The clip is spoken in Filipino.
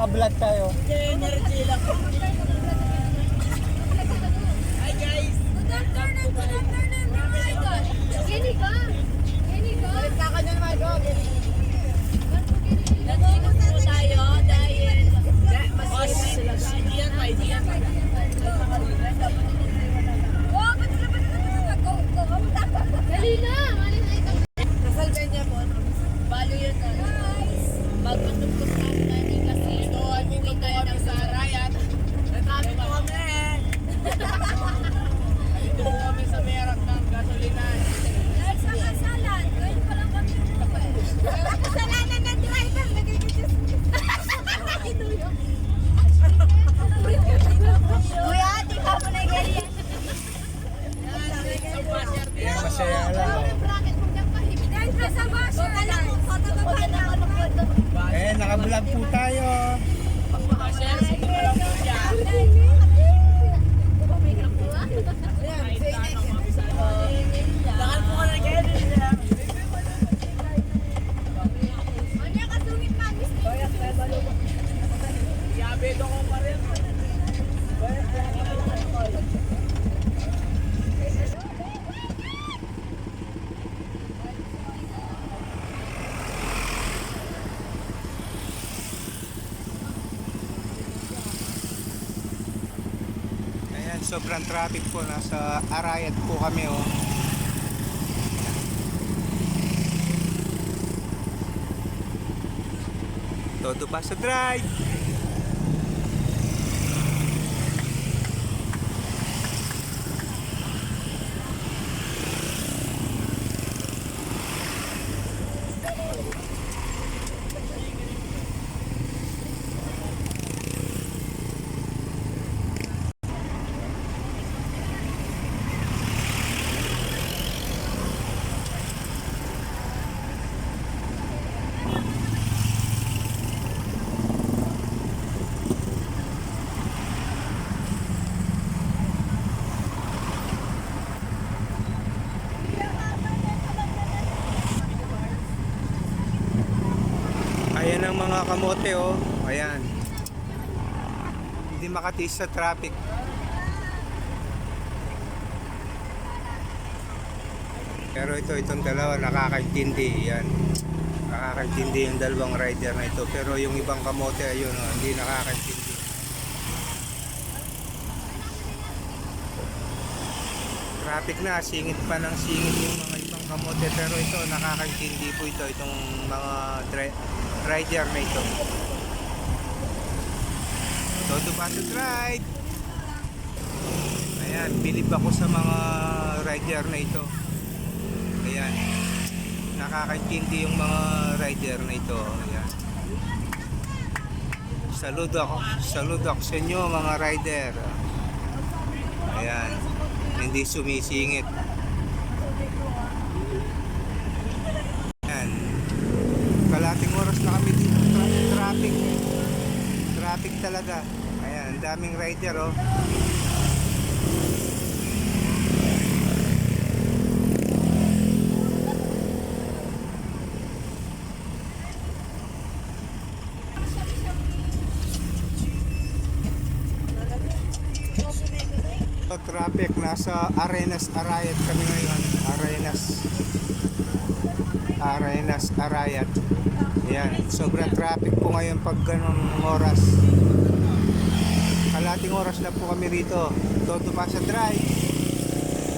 naka-vlog tayo. Energy lang. Hi guys! Good afternoon, good afternoon, mga idol. Gini ka? Gini ka? Balik ka ka na naman, bro. Nag-inom po tayo dahil Boss, Diyan pa, diyan pa. Oh, ba't na ba't na Go, go. Dali na. Maling na ito. Kasal kanya po. Balo yun na. Magpatugtog na namin kasi ito ay uwi tayo ng sa Rayat. Natabi po kami. Dito po kami sa merak ng gasolinan. Dahil sa kasalan, ngayon pa lang kami umuwi. Kasalanan ng driver, nagigit Kuya, di ba mo na ganyan? Masaya lang. oh. Dahil ka sa basher. Pagkakatagan na ano po ito. Eh, naka-vlog po tayo. Pagpapashare, sige pa lang po siya. Sobrang traffic po. Nasa Arayat po kami oh. Todo pa sa drive. Ayan ang mga kamote oh. Ayan. Hindi makatiis sa traffic. Pero ito, itong dalawa nakakaintindi. Yan. Nakakaintindi yung dalawang rider na ito. Pero yung ibang kamote, ayun, oh, hindi nakakaintindi. Traffic na, singit pa ng singit yung mga kamote. Pero ito, nakakaintindi po ito, itong mga rider na ito. Todo pa to ride. Ayan, bilib ako sa mga rider na ito. Ayan. Nakakaintindi yung mga rider na ito. Ayan. Saludo ako. Saludo ako sa inyo mga rider. Ayan. Hindi sumisingit. Ayan. Kalating oras na kami dito. Tra- traffic. Traffic talaga. Ayan, ang daming rider oh. Traffic nasa Arenas Arayat kami ngayon. Arenas Arenas Arayat. Yan, sobrang traffic po ngayon pag ganong oras. Kalating oras na po kami rito. Pa sa drive.